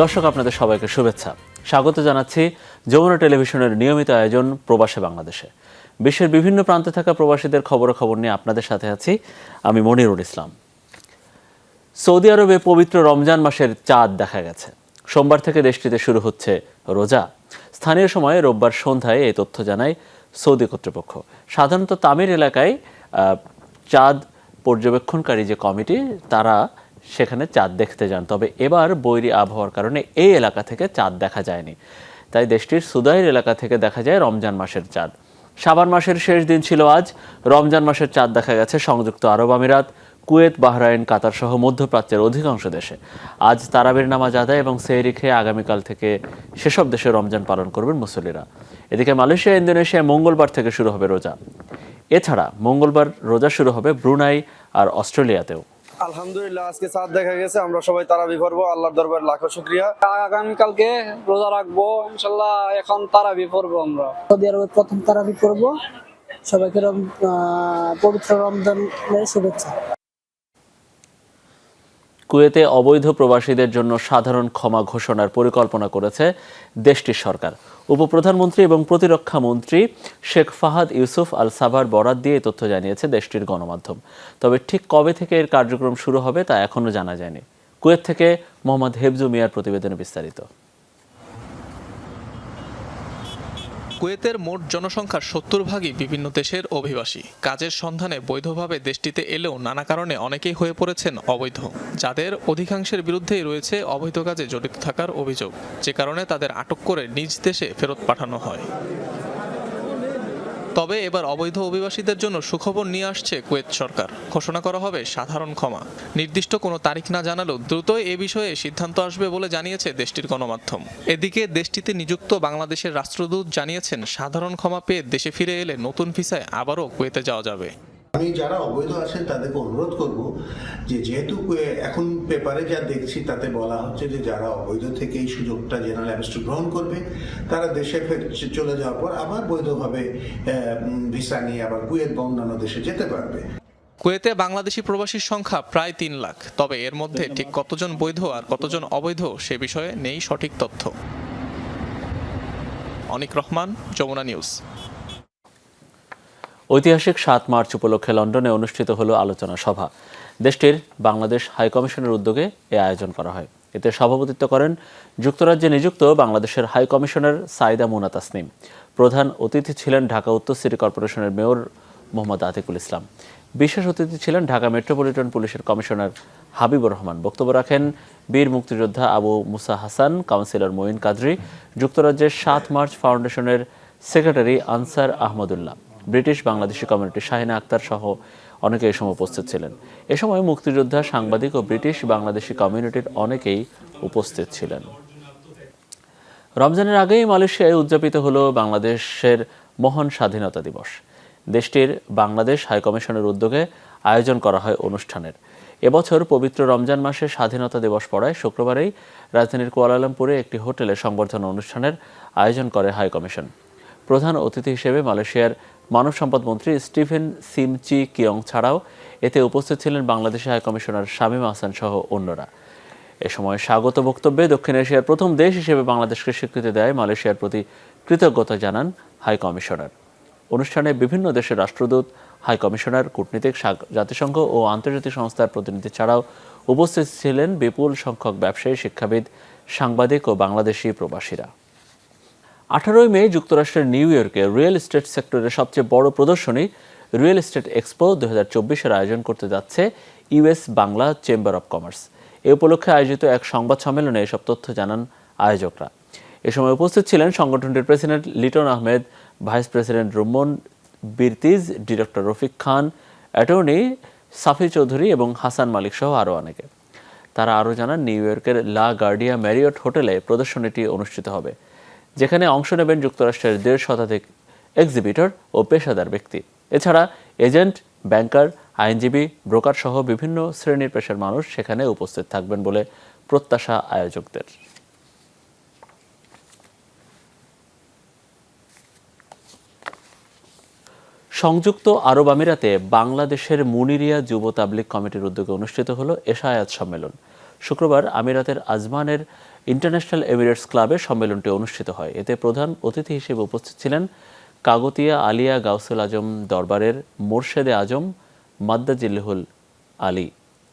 দর্শক, আপনাদের সবাইকে শুভেচ্ছা। স্বাগত জানাচ্ছি যমুনা টেলিভিশনের নিয়মিত আয়োজন প্রবাসে বাংলাদেশে। বিশ্বের বিভিন্ন প্রান্তে থাকা প্রবাসীদের খবরাখবর নিয়ে আপনাদের সাথে আছি আমি মনিরুল ইসলাম। সৌদি আরবে পবিত্র রমজান মাসের চাঁদ দেখা গেছে। সোমবার থেকে দেশটিতে শুরু হচ্ছে রোজা। স্থানীয় সময়ে রোববার সন্ধ্যায় এই তথ্য জানায় সৌদি কর্তৃপক্ষ। সাধারণত তামির এলাকায় চাঁদ পর্যবেক্ষণকারী যে কমিটি, তারা সেখানে চাঁদ দেখতে যান। তবে এবার বৈরী আবহাওয়ার কারণে এই এলাকা থেকে চাঁদ দেখা যায়নি। তাই দেশটির সুদাইর এলাকা থেকে দেখা যায় রমজান মাসের চাঁদ। সাবান মাসের শেষ দিন ছিল আজ। রমজান মাসের চাঁদ দেখা গেছে সংযুক্ত আরব আমিরাত, কুয়েত, বাহরাইন, কাতার সহ মধ্যপ্রাচ্যের অধিকাংশ দেশে। আজ তারাবির নামাজ আদায় এবং সেহরি খেয়ে আগামীকাল থেকে সেসব দেশে রমজান পালন করবেন মুসল্লিরা। এদিকে মালয়েশিয়া ইন্দোনেশিয়ায় মঙ্গলবার থেকে শুরু হবে রোজা। এছাড়া মঙ্গলবার রোজা শুরু হবে ব্রুনাই আর অস্ট্রেলিয়াতেও। আলহামদুলিল্লাহ আজকে চাঁদ দেখা গেছে আমরা সবাই তারাবি করব আল্লাহর দরবার লাখো শুক্রিয়া। আগামীকালকে রোজা রাখব ইনশাল্লাহ এখন তারাবি পড়ব আমরা। সৌদি আরবে প্রথম তারাবি করব। সবাইকে পবিত্র রমজানের শুভেচ্ছা। কুয়েতে অবৈধ প্রবাসীদের জন্য সাধারণ ক্ষমা ঘোষণার পরিকল্পনা করেছে দেশটির সরকার। উপপ্রধানমন্ত্রী এবং প্রতিরক্ষা মন্ত্রী শেখ ফাহাদ ইউসুফ আল সাভার বরাত দিয়ে তথ্য জানিয়েছে দেশটির গণমাধ্যম। তবে ঠিক কবে থেকে এর কার্যক্রম শুরু হবে তা এখনও জানা যায়নি। কুয়েত থেকে মোহাম্মদ হেফজু মিয়ার প্রতিবেদনে বিস্তারিত। কুয়েতের মোট জনসংখ্যার সত্তর ভাগই বিভিন্ন দেশের অভিবাসী। কাজের সন্ধানে বৈধভাবে দেশটিতে এলেও নানা কারণে অনেকেই হয়ে পড়েছেন অবৈধ। যাদের অধিকাংশের বিরুদ্ধেই রয়েছে অবৈধ কাজে জড়িত থাকার অভিযোগ। যে কারণে তাদের আটক করে নিজ দেশে ফেরত পাঠানো হয়। তবে এবার অবৈধ অভিবাসীদের জন্য সুখবর নিয়ে আসছে কুয়েত সরকার। ঘোষণা করা হবে সাধারণ ক্ষমা। নির্দিষ্ট কোনো তারিখ না জানালেও দ্রুতই এ বিষয়ে সিদ্ধান্ত আসবে বলে জানিয়েছে দেশটির গণমাধ্যম। এদিকে দেশটিতে নিযুক্ত বাংলাদেশের রাষ্ট্রদূত জানিয়েছেন, সাধারণ ক্ষমা পেয়ে দেশে ফিরে এলে নতুন ভিসায় আবারও কুয়েতে যাওয়া যাবে। আমি যারা অবৈধ আছেন তাদেরকে অনুরোধ করব যে যেহেতু এখন পেপারে যা দেখছি তাতে বলা হচ্ছে যে যারা অবৈধ থেকে এই সুযোগটা জেনারেল অ্যামনেস্টি গ্রহণ করবে, তারা দেশে চলে যাওয়ার পর আবার বৈধভাবে ভিসা নিয়ে আবার কুয়েত বা অন্যান্য দেশে যেতে পারবে। কুয়েতে বাংলাদেশি প্রবাসীর সংখ্যা প্রায় তিন লাখ। তবে এর মধ্যে ঠিক কতজন বৈধ আর কতজন অবৈধ সে বিষয়ে নেই সঠিক তথ্য। অনিক রহমান, যমুনা নিউজ। ঐতিহাসিক সাত মার্চ উপলক্ষে লন্ডনে অনুষ্ঠিত হলো আলোচনা সভা। দেশটির বাংলাদেশ হাইকমিশনের উদ্যোগে এ আয়োজন করা হয়। এতে সভাপতিত্ব করেন যুক্তরাজ্যে নিযুক্ত বাংলাদেশের হাই কমিশনার সাইদা মুনা তাসনিম। প্রধান অতিথি ছিলেন ঢাকা উত্তর সিটি কর্পোরেশনের মেয়র মোহাম্মদ আতিকুল ইসলাম। বিশেষ অতিথি ছিলেন ঢাকা মেট্রোপলিটন পুলিশের কমিশনার হাবিবুর রহমান। বক্তব্য রাখেন বীর মুক্তিযোদ্ধা আবু মুসা হাসান, কাউন্সিলর মঈন কাদরি, যুক্তরাজ্যের সাত মার্চ ফাউন্ডেশনের secretary Ansar Ahmadullah. British Bangladeshi community Shahina Akter সহ অনেকে এই সময় উপস্থিত ছিলেন। এ সময় মুক্তিযোদ্ধা, সাংবাদিক ও ব্রিটিশ বাংলাদেশি কমিউনিটির অনেকেই উপস্থিত ছিলেন। রমজানের আগেই মালয়েশিয়ায় উদযাপিত হলো বাংলাদেশের মহান স্বাধীনতা দিবস। দেশটির বাংলাদেশ হাইকমিশনের উদ্যোগে আয়োজন করা হয় অনুষ্ঠানের। এবছর পবিত্র রমজান মাসে স্বাধীনতা দিবস পড়ায় শুক্রবারেই রাজধানীর কুয়ালালামপুরে একটি হোটেলে সংবর্ধনা অনুষ্ঠানের আয়োজন করে হাইকমিশন প্রধান অতিথি হিসেবে মালয়েশিয়ার মানব সম্পদ মন্ত্রী স্টিফেন সিমচি কিয়ং ছাড়াও এতে উপস্থিত ছিলেন বাংলাদেশি হাইকমিশনার শামীম আহসান সহ অন্যরা। এ সময় স্বাগত বক্তব্যে দক্ষিণ এশিয়ার প্রথম দেশ হিসেবে বাংলাদেশকে স্বীকৃতি দেয় মালয়েশিয়ার প্রতি কৃতজ্ঞতা জানান হাই কমিশনার। অনুষ্ঠানে বিভিন্ন দেশের রাষ্ট্রদূত, হাই কমিশনার, কূটনীতিক জাতিসংঘ ও আন্তর্জাতিক সংস্থার প্রতিনিধি ছাড়াও উপস্থিত ছিলেন বিপুল সংখ্যক ব্যবসায়ী, শিক্ষাবিদ, সাংবাদিক ও বাংলাদেশি প্রবাসীরা। আঠারোই মে যুক্তরাষ্ট্রের নিউ ইয়র্কে রিয়েল এস্টেট সেক্টরের সবচেয়ে বড় প্রদর্শনী রিয়েল এস্টেট এক্সপো দু হাজার চব্বিশের আয়োজন করতে যাচ্ছে US Bangla chamber of commerce. এ উপলক্ষে আয়োজিত এক সংবাদ সম্মেলনে এসব তথ্য জানান আয়োজকরা। এ সময় উপস্থিত ছিলেন সংগঠনটির president Liton Ahmed, vice president Ruman বিরতিজ, director Rafiq Khan, attorney সাফি চৌধুরী এবং হাসান মালিক সহ আরও অনেকে। তারা আরও জানান, নিউ ইয়র্কের লা গার্ডিয়া ম্যারিয়ট হোটেলে প্রদর্শনীটি অনুষ্ঠিত হবে। যেখানে অংশ নেবেন যুক্তরাষ্ট্রের দেড় শতাধিক এক্সিবিটর ও পেশাদার ব্যক্তি। এছাড়া এজেন্ট, ব্যাংকার, আইনজীবী, ব্রোকার সহ বিভিন্ন শ্রেণির পেশার মানুষ সেখানে উপস্থিত থাকবেন বলে প্রত্যাশা আয়োজকদের। সংযুক্ত আরব আমিরাতে বাংলাদেশের মুনিরিয়া যুব তাবলিক কমিটির উদ্যোগে অনুষ্ঠিত হলো এশায়াত সম্মেলন। শুক্রবার আমিরাতের আজমানের ইন্টারন্যাশনাল এমিরেটস ক্লাবে সম্মেলনটি অনুষ্ঠিত হয়। এতে প্রধান অতিথি হিসেবে উপস্থিত ছিলেন কাগতিয়া আলিয়া গাউসুল আজম দরবারের মোর্শেদে আজম মাদ্দাজিল্লুল আলী।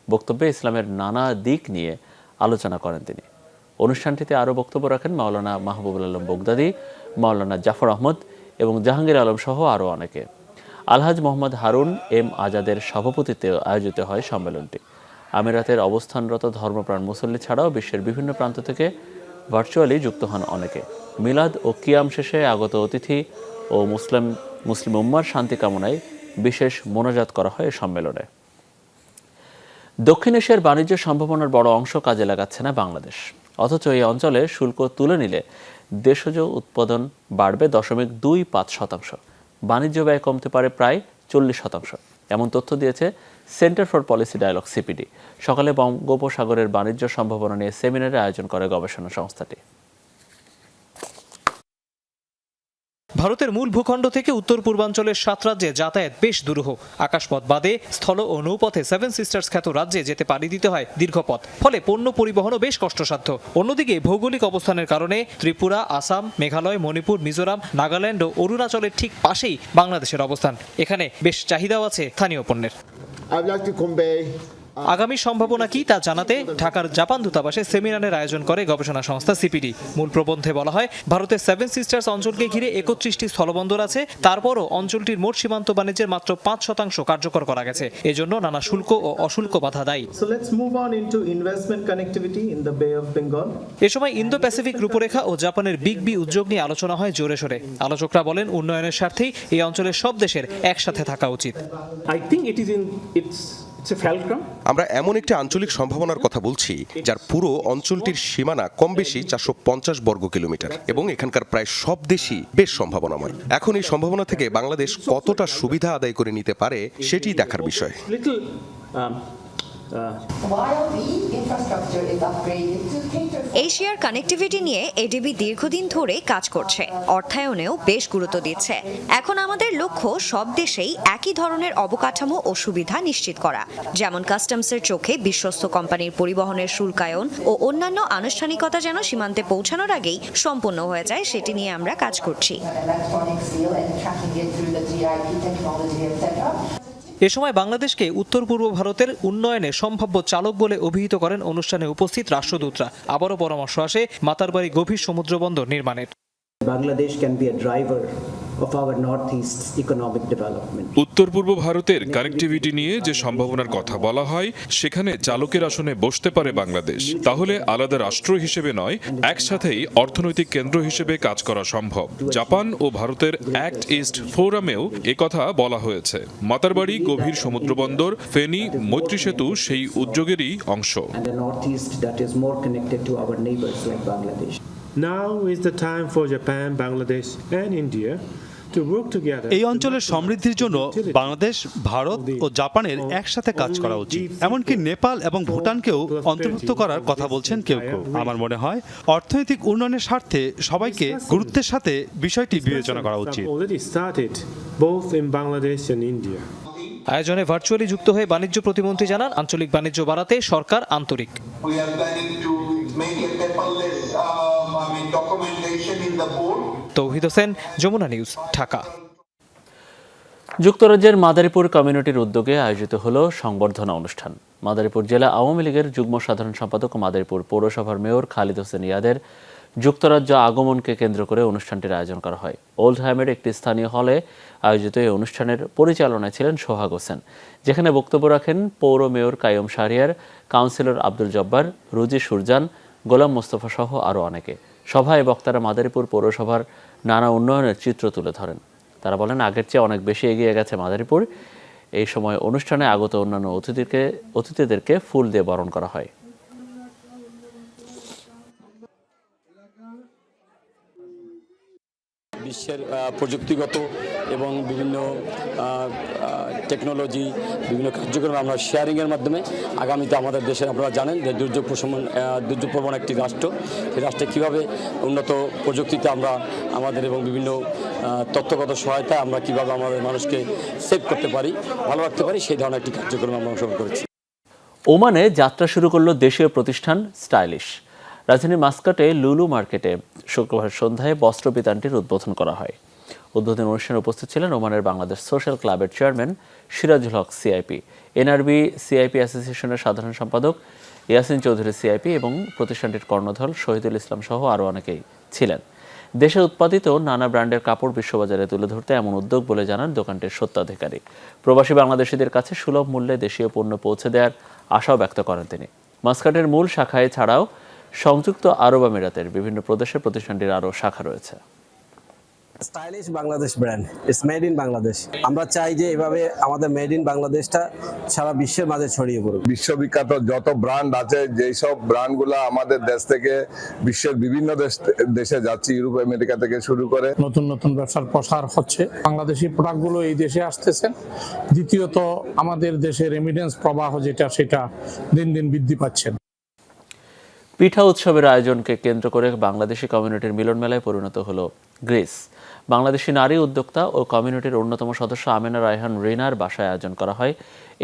বক্তব্যে ইসলামের নানা দিক নিয়ে আলোচনা করেন তিনি। অনুষ্ঠানটিতে আরও বক্তব্য রাখেন মাওলানা মাহবুবুল আলম বগদাদি, মাওলানা জাফর আহমদ এবং জাহাঙ্গীর আলম সহ আরও অনেকে। আলহাজ মোহাম্মদ হারুন এম আজাদের সভাপতিত্বে আয়োজিত হয় সম্মেলনটি। আমিরাতের অবস্থানরত ধর্মপ্রাণ মুসল্লি ছাড়াও বিশ্বের বিভিন্ন প্রান্ত থেকে ভার্চুয়ালি যুক্ত হন অনেকে। মিলাদ ও কিয়াম শেষে আগত অতিথি ও মুসলিম মুসলিম উম্মার শান্তি কামনায় বিশেষ মোনাজাত করা হয় সম্মেলনে। দক্ষিণ এশিয়ার বাণিজ্য সম্ভাবনার বড় অংশ কাজে লাগাচ্ছে না বাংলাদেশ। অথচ এই অঞ্চলে শুল্ক তুলে নিলে দেশজ উৎপাদন বাড়বে দশমিক দুই পাঁচ শতাংশ। বাণিজ্য ব্যয় কমতে পারে প্রায় চল্লিশ শতাংশ। এমন তথ্য দিয়েছে centre for policy dialogue, CPD. সকালে বঙ্গোপসাগরের বাণিজ্য সম্ভাবনা নিয়ে সেমিনারের আয়োজন করে গবেষণা সংস্থাটি। ভারতের মূল ভূখণ্ড থেকে উত্তর পূর্বাঞ্চলের সাত রাজ্যে যাতায়াত বেশ দুরূহ। আকাশপথ বাদে স্থল ও নৌপথে সেভেন সিস্টার্স খ্যাত রাজ্যে যেতে পাড়ি দিতে হয় দীর্ঘপথ। ফলে পণ্য পরিবহনও বেশ কষ্টসাধ্য। অন্যদিকে ভৌগোলিক অবস্থানের কারণে ত্রিপুরা, আসাম, মেঘালয়, মণিপুর, মিজোরাম, নাগাল্যান্ড ও অরুণাচলের ঠিক পাশেই বাংলাদেশের অবস্থান। এখানে বেশ চাহিদাও আছে স্থানীয় পণ্যের। আগামী সম্ভাবনা কি তা জানাতে ঢাকার জাপান দূতাবাসে সেমিনারের আয়োজন করে গবেষণা সংস্থা সিপিডি। মূল প্রবন্ধে বলা হয় ভারতের সেভেন সিস্টার্স অঞ্চলকে ঘিরে একত্রিশটি স্থলবন্দর আছে তারপরও অঞ্চলটির মোট সীমান্ত বাণিজ্যের মাত্র পাঁচ শতাংশ কার্যকর করা গেছে। এজন্য নানা শুল্ক ও অশুল্ক বাধা দায়ী। এ সময় ইন্দো প্যাসিফিক রূপরেখা ও জাপানের বিগ বি উদ্যোগ নিয়ে আলোচনা হয় জোরে সোরে। আলোচকরা বলেন উন্নয়নের স্বার্থেই এই অঞ্চলের সব দেশের একসাথে থাকা উচিত। Is in it's it's a fulcrum. আমরা এমন একটি আঞ্চলিক সম্ভাবনার কথা বলছি যার পুরো অঞ্চলটির সীমানা কম বেশি চারশো পঞ্চাশ বর্গ কিলোমিটার এবং এখানকার প্রায় সব দেশই বেশ সম্ভাবনাময়। এখন এই সম্ভাবনা থেকে বাংলাদেশ কতটা সুবিধা আদায় করে নিতে পারে সেটি দেখার বিষয়। এশিয়ার কানেক্টিভিটি নিয়ে এডিবি দীর্ঘদিন ধরে কাজ করছে। অর্থায়নেও বেশ গুরুত্ব দিচ্ছে। এখন আমাদের লক্ষ্য সব দেশেই একই ধরনের অবকাঠামো ও সুবিধা নিশ্চিত করা। যেমন কাস্টমসের চোখে বিশ্বস্ত কোম্পানির পরিবহনের শুল্কায়ন ও অন্যান্য আনুষ্ঠানিকতা যেন সীমান্তে পৌঁছানোর আগেই সম্পূর্ণ হয়ে যায় সেটি নিয়ে আমরা কাজ করছি। এ সময় বাংলাদেশকে উত্তর পূর্ব ভারতের উন্নয়নে সম্ভাব্য চালক বলে অভিহিত করেন অনুষ্ঠানে উপস্থিত রাষ্ট্রদূতরা। আবারও পরামর্শ আসে মাতারবাড়ি গভীর সমুদ্রবন্দর নির্মাণের। Bangladesh can be a driver of our northeast economic development. উত্তর পূর্ব ভারতের কানেক্টিভিটি নিয়ে যে সম্ভাবনার কথা বলা হয় সেখানে চালকের আসনে বসতে পারে বাংলাদেশ তাহলে আলাদা রাষ্ট্র হিসেবে নয় একসাথেই অর্থনৈতিক কেন্দ্র হিসেবে কাজ করা সম্ভব জাপান ও ভারতের অ্যাক্ট ইস্ট ফোরামেও একথা বলা হয়েছে মাতারবাড়ি গভীর সমুদ্রবন্দর ফেনী মৈত্রী সেতু সেই উদ্যোগেরই অংশ now is the time for Japan, Bangladesh, and India. এই অঞ্চলের সমৃদ্ধির জন্য বাংলাদেশ ভারত ও জাপানের একসাথে কাজ করা উচিত। এমনকি নেপাল এবং ভুটানকেও অন্তর্ভুক্ত করার কথা বলছেন কেউ কেউ। আমার মনে হয় অর্থনৈতিক উন্নয়নের স্বার্থে সবাইকে গুরুত্বের সাথে বিষয়টি বিবেচনা করা উচিত. আয়োজনে ভার্চুয়ালি যুক্ত হয়ে বাণিজ্য প্রতিমন্ত্রী জানান আঞ্চলিক বাণিজ্য বাড়াতে সরকার আন্তরিক। Make a paperless um, I mean documentation in the board Tauhid Hossain, Jamuna news, Dhaka. যুক্তরাজ্যের মাদারীপুর কমিউনিটির উদ্যোগে আয়োজিত হলো সংবর্ধনা অনুষ্ঠান। মাদারীপুর জেলা আওয়ামী লীগের যুগ্ম সাধারণ সম্পাদক মাদারীপুর পৌরসভার মেয়র খালিদ হোসেন ইয়াদের যুক্তরাজ্য আগমনকে কেন্দ্র করে অনুষ্ঠানটির আয়োজন করা হয়। ওল্ডহ্যামের একটি স্থানীয় হলে আয়োজিত এই অনুষ্ঠানের পরিচালনায় ছিলেন সোহাগ হোসেন, যেখানে বক্তব্য রাখেন পৌর মেয়র কায়ুম শাহরিয়ার, কাউন্সিলর আব্দুল জব্বার, রুজি সুরজান, গোলাম মোস্তফা সহ আরও অনেকে। সভায় বক্তারা মাদারীপুর পৌরসভার নানা উন্নয়নের চিত্র তুলে ধরেন। তারা বলেন, আগের চেয়ে অনেক বেশি এগিয়ে গেছে মাদারীপুর। এই সময় অনুষ্ঠানে আগত অন্যান্য অতিথিকে, অতিথিদেরকে ফুল দিয়ে বরণ করা হয়। বিশ্বের প্রযুক্তিগত এবং বিভিন্ন টেকনোলজি বিভিন্ন কার্যক্রম আমরা শেয়ারিংয়ের মাধ্যমে আগামীতে আমাদের দেশে আপনারা জানেন যে দুর্যোগ প্রশমন দুর্যোগ প্রবণ একটি রাষ্ট্র। সেই রাষ্ট্রে কীভাবে উন্নত প্রযুক্তিতে আমরা আমাদের এবং বিভিন্ন তথ্যগত সহায়তায় আমরা কীভাবে আমাদের মানুষকে সেভ করতে পারি, ভালো রাখতে পারি, সেই ধরনের একটি কার্যক্রম আমরা অংশগ্রহণ করেছি। ওমানে যাত্রা শুরু করল দেশীয় প্রতিষ্ঠান স্টাইলিশ। রাজধানীর মাস্কাটে লুলু মার্কেটে শুক্রবার সন্ধ্যায় বস্ত্র বিতানটির উদ্বোধন করা হয়। উদ্বোধন অনুষ্ঠানে উপস্থিত ছিলেন ওমানের বাংলাদেশ সোশ্যাল ক্লাবের chairman Sirajul Haque, CIP. NRB, CIP অ্যাসোসিয়েশনের সাধারণ সম্পাদক ইয়াসিন চৌধুরী, সিআইপি এবং প্রতিষ্ঠানটির কর্ণধর শহীদুল ইসলাম সহ আরও অনেকেই ছিলেন। দেশে উৎপাদিত নানা ব্র্যান্ডের কাপড় বিশ্ববাজারে তুলে ধরতে এমন উদ্যোগ বলে জানান দোকানটির সত্ত্বাধিকারী। প্রবাসী বাংলাদেশিদের কাছে সুলভ মূল্যে দেশীয় পণ্য পৌঁছে দেওয়ার আশাও ব্যক্ত করেন তিনি। মাস্কাটের মূল শাখায় ছাড়াও সংযুক্ত আরব আমিরাতের বিভিন্ন প্রদেশে প্রতিষ্ঠানটির আরও শাখা রয়েছে। Stylish Bangladesh brand it's made in Bangladesh আমরা চাই যে এভাবে আমাদের মেড ইন বাংলাদেশটা সারা বিশ্বের মাঝে ছড়িয়ে পড়ুক। বিশ্ববিখ্যাত যত ব্র্যান্ড আছে যেই সব ব্র্যান্ডগুলো আমাদের দেশ থেকে বিশ্বের বিভিন্ন দেশ দেশে যাচ্ছে ইউরোপ আমেরিকা থেকে শুরু করে। নতুন নতুন ব্যবসার প্রসার হচ্ছে। বাংলাদেশি প্রোডাক্টগুলো এই দেশে আসতেছে। দ্বিতীয়ত আমাদের দেশের রেমিডেন্স প্রবাহ যেটা সেটা দিন দিন বৃদ্ধি পাচ্ছে। পিঠা উৎসবের আয়োজনকে কেন্দ্র করে বাংলাদেশি কমিউনিটির মিলন মেলায় পরিণত হলো গ্রিস। বাংলাদেশি নারী উদ্যোক্তা ও কমিউনিটির অন্যতম সদস্য আমেনা রায়হান রিনার বাসায় আয়োজন করা হয়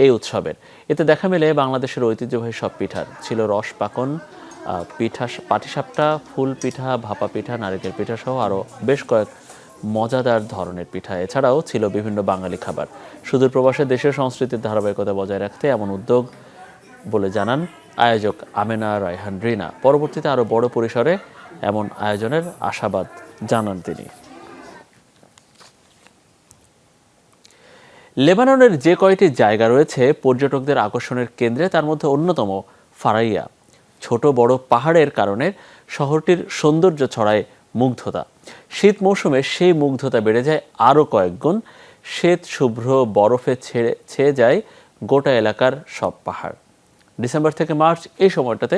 এই উৎসবের। এতে দেখা মেলে বাংলাদেশের ঐতিহ্যবাহী সব পিঠার ছিল রস পাকন পিঠা পাটিসাপটা, ফুল পিঠা, ভাপা পিঠা, নারিকেল পিঠা সহ আরও বেশ কয়েক মজাদার ধরনের পিঠা। এছাড়াও ছিল বিভিন্ন বাঙালি খাবার। সুদূর প্রবাসে দেশের সংস্কৃতির ধারাবাহিকতা বজায় রাখতে এমন উদ্যোগ বলে জানান আয়োজক আমেনা রায়হান রিনা। পরবর্তীতে আরও বড় পরিসরে এমন আয়োজনের আশাবাদ জানান তিনি। লেবাননের যে কয়টি জায়গা রয়েছে পর্যটকদের আকর্ষণের কেন্দ্রে, তার মধ্যে অন্যতম ফারাইয়া। ছোট বড় পাহাড়ের কারণে শহরটির সৌন্দর্য ছড়ায় মুগ্ধতা। শীত মৌসুমে সেই মুগ্ধতা বেড়ে যায় আরও কয়েক গুণ। শ্বেত শুভ্র বরফে ছেড়ে, ছেয়ে যায় গোটা এলাকার সব পাহাড়। ডিসেম্বর থেকে মার্চ এই সময়টাতে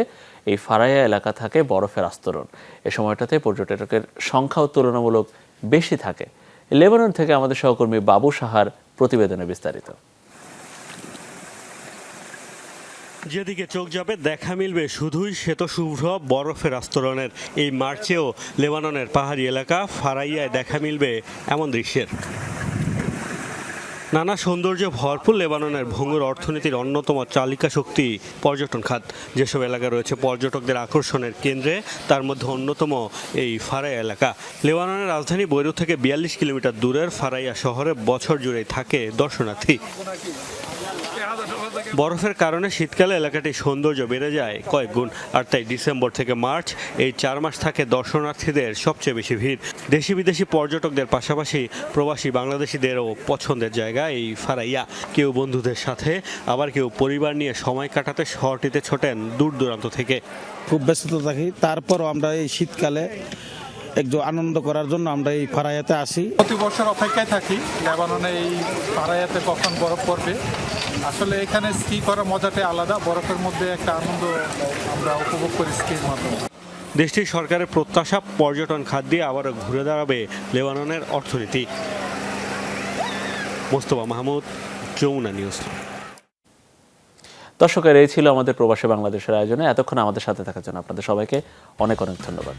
এই ফারাইয়া এলাকা থাকে বরফের আস্তরণ। এ সময়টাতে পর্যটকের সংখ্যাও তুলনামূলক বেশি থাকে। লেবানন থেকে আমাদের সহকর্মী বাবু সাহার প্রতিবেদনে বিস্তারিত। যেদিকে চোখ যাবে, দেখা মিলবে শুধুই শ্বেতশুভ্র বরফের আস্তরণের। এই মার্চেও লেবাননের পাহাড়ি এলাকা ফারাইয়ায় দেখা মিলবে এমন দৃশ্যের। নানা সৌন্দর্যে ভরপুর লেবাননের ভঙ্গুর অর্থনীতির অন্যতম চালিকা শক্তি পর্যটন খাত। যেসব এলাকা রয়েছে পর্যটকদের আকর্ষণের কেন্দ্রে, তার মধ্যে অন্যতম এই ফারাইয়া এলাকা। লেবাননের রাজধানী বৈরুত থেকে বিয়াল্লিশ কিলোমিটার দূরের ফারাইয়া শহরে বছর জুড়েই থাকে দর্শনার্থী। বরফের কারণে শীতকালে এলাকাটির সৌন্দর্য বেড়ে যায় কয়েক গুণ। আর তাই ডিসেম্বর থেকে মার্চ এই চার মাস থাকে দর্শনার্থীদের সবচেয়ে বেশি ভিড়। দেশি বিদেশি পর্যটকদের পাশাপাশি প্রবাসী বাংলাদেশিদেরও পছন্দের জায়গা এই ফারাইয়া। কেউ বন্ধুদের সাথে আবার কেউ পরিবার নিয়ে সময় কাটাতে শহরটিতে ছোটেন দূর দূরান্ত থেকে। খুব ব্যস্ত থাকি। তারপরও আমরা এই শীতকালে একটু আনন্দ করার জন্য আমরা এই ফারাইয়াতে আসি। প্রতি বছর অপেক্ষায় থাকি। লেবাননে এই পাড়ায়াতে কখন বরফ পড়বে। আসলে এখানে স্কি করার মজাটাই আলাদা বরফের মধ্যে একটা আনন্দ আমরা উপভোগ করি স্কির মাধ্যমে। দেশটির সরকারের প্রত্যাশা পর্যটন খাত দিয়ে আবারও ঘুরে দাঁড়াবে লেবাননের অর্থনীতি। মোস্তফা মাহমুদ যমুনা নিউজ। দর্শকের এই ছিল আমাদের প্রবাসী বাংলাদেশের আয়োজনে। এতক্ষণ আমাদের সাথে থাকার জন্য আপনাদের সবাইকে অনেক অনেক ধন্যবাদ।